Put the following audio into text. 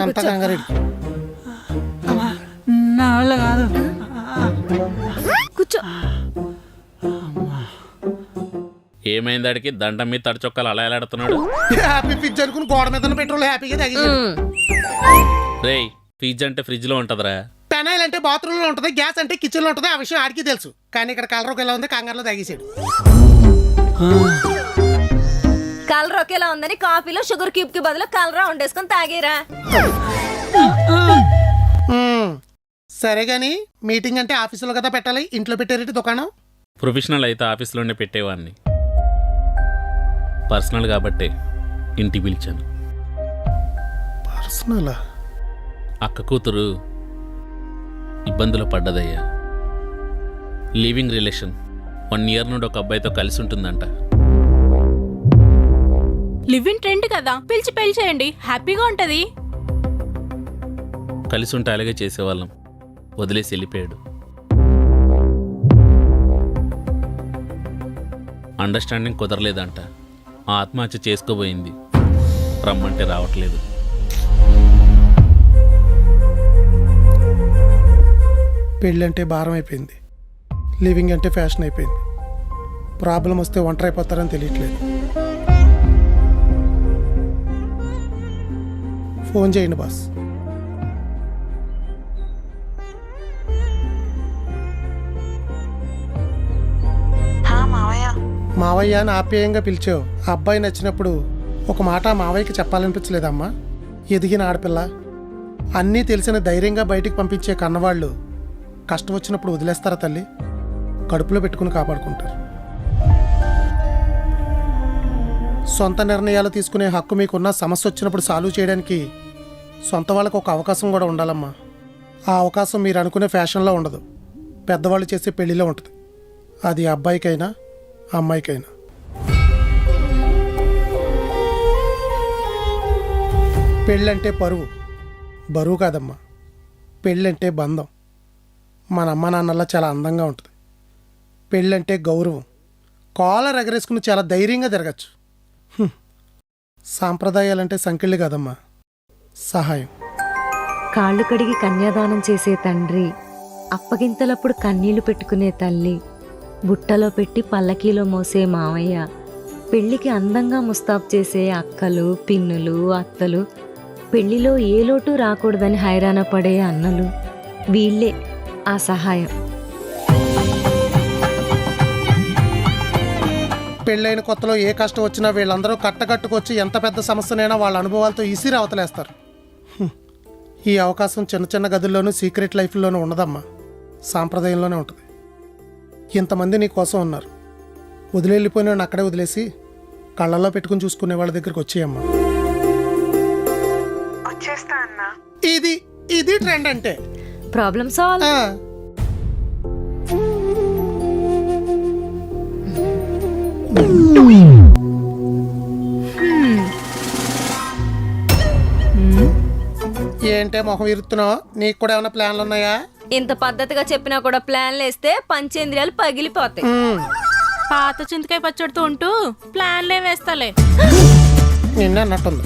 అంత కంగారు నా వల్ల కాదు కూర్చో. ఏమైంది ఆడికి? దండం మీద తడిచొక్కలు అలా ఎలాడుతున్నాడు? హ్యాపీ పిచ్ అనుకుని గోడ మీద పెట్రోల్ హ్యాపీగా తగ్గించాడు ఉమ్. రేయ్ ఫ్రిడ్జ్ అంటే ఫ్రిడ్జ్లో ఉంటదిరా. పెనాయిల్ అంటే బాత్రూమ్లో ఉంటది గ్యాస్ అంటే కిచెన్లో ఉంటది ఆ విషయం ఆడికి తెలుసు. కానీ ఇక్కడ కలర్ ఎలా ఉంది కంగారులో తగ్గించాడు కలర్ ఒకేలా ఉందని కాఫీలో షుగర్ క్యూబ్కి బదులు కలరా వండేసుకొని తాగేరా. సరే గాని మీటింగ్ అంటే ఆఫీసులో కదా పెట్టాలి? ఇంట్లో పెట్టారేంటి దుకాణం? ప్రొఫెషనల్ అయితే ఆఫీస్లోనే పెట్టేవాడిని. పర్సనల్ కాబట్టి ఇంటికి పిలిచాను. పర్సనల్? అక్క కూతురు ఇబ్బందులు పడ్డదయ్యా. లివింగ్ రిలేషన్ వన్ ఇయర్ నుండి ఒక అబ్బాయితో కలిసి ఉంటుందంట. లివ్ ఇన్ ట్రెండ్ కదా. పిలిచి పెళ్ళి చేయండి. హ్యాపీగా ఉంటది. కలిసి ఉంటే అలాగే చేసేవాళ్ళం. వదిలేసి వెళ్ళిపోయాడు. అండర్స్టాండింగ్ కుదరలేదంట. ఆ ఆత్మహత్య చేసుకోబోయింది. రమ్మంటే రావట్లేదు. పెళ్ళి అంటే భారం అయిపోయింది. లివింగ్ అంటే ఫ్యాషన్ అయిపోయింది. ప్రాబ్లం వస్తే ఒంటరి అయిపోతారని తెలియట్లేదు. ఫోన్ చేయండి బాస్. హా మావయ్య. అని ఆప్యాయంగా పిలిచావు. ఆ అబ్బాయి నచ్చినప్పుడు ఒక మాట మావయ్యకి చెప్పాలనిపించలేదమ్మా ఎదిగిన ఆడపిల్ల. అన్నీ తెలిసిన ధైర్యంగా బయటికి పంపించే కన్నవాళ్ళు కష్టం వచ్చినప్పుడు వదిలేస్తారా తల్లి? కడుపులో పెట్టుకుని కాపాడుకుంటారు. సొంత నిర్ణయాలు తీసుకునే హక్కు మీకున్న సమస్య వచ్చినప్పుడు సాల్వ్ చేయడానికి సొంత వాళ్ళకు ఒక అవకాశం కూడా ఉండాలమ్మా. ఆ అవకాశం మీరు అనుకునే ఫ్యాషన్లో ఉండదు. పెద్దవాళ్ళు చేసే పెళ్ళిలో ఉంటుంది. అది అబ్బాయికైనా అమ్మాయికైనా. పెళ్ళంటే పరువు. బరువు కాదమ్మా. పెళ్ళంటే బంధం. మన అమ్మ నాన్నలా చాలా అందంగా ఉంటుంది. పెళ్ళంటే గౌరవం. కాలర్ ఎగరేసుకుని చాలా ధైర్యంగా తిరగచ్చు. సాంప్రదాయాలంటే సంకెళ్ళు కాదమ్మా. సహాయం. కాళ్ళు కడిగి కన్యాదానం చేసే తండ్రి అప్పగింతలప్పుడు కన్నీళ్ళు పెట్టుకునే తల్లి బుట్టలో పెట్టి పల్లకీలో మోసే మావయ్య పెళ్ళికి అందంగా ముస్తాబ్ చేసే అక్కలు పిన్నులు అత్తలు పెళ్ళిలో ఏ లోటు రాకూడదని హైరాణ పడే అన్నలు వీళ్ళే ఆ సహాయం. పెళ్ళైన కొత్తలో ఏ కష్టం వచ్చినా వీళ్ళందరూ కట్టకట్టుకొచ్చి ఎంత పెద్ద సమస్యనైనా వాళ్ళ అనుభవాలతో ఈసిరి అవతలేస్తారు. ఈ అవకాశం చిన్న చిన్న గదుల్లోనూ సీక్రెట్ లైఫ్లోనూ ఉండదమ్మా. సాంప్రదాయంలోనే ఉంటుంది. ఇంతమంది నీ కోసం ఉన్నారు. వదిలేళ్ళిపోయిన అక్కడే వదిలేసి కళ్ళల్లో పెట్టుకుని చూసుకునే వాళ్ళ దగ్గరికి వచ్చేయమ్మా. వచ్చేస్తా అన్నా. ఇది ఇది ట్రెండ్ అంటే. ప్రాబ్లమ్ సాల్వ్ ఏంటే మొహం ఇరుతున్నావు నీకు కూడా ఏమైనా ప్లాన్లు ఉన్నాయా? ఇంత పద్ధతిగా చెప్పినా కూడా ప్లాన్లు వేస్తే పంచేంద్రియాలు పగిలిపోతాయి. పాత చింతకాయ పచ్చడితో ఉంటూ ప్లాన్లే వేస్తాలే. నిన్న అన్నట్టుంది.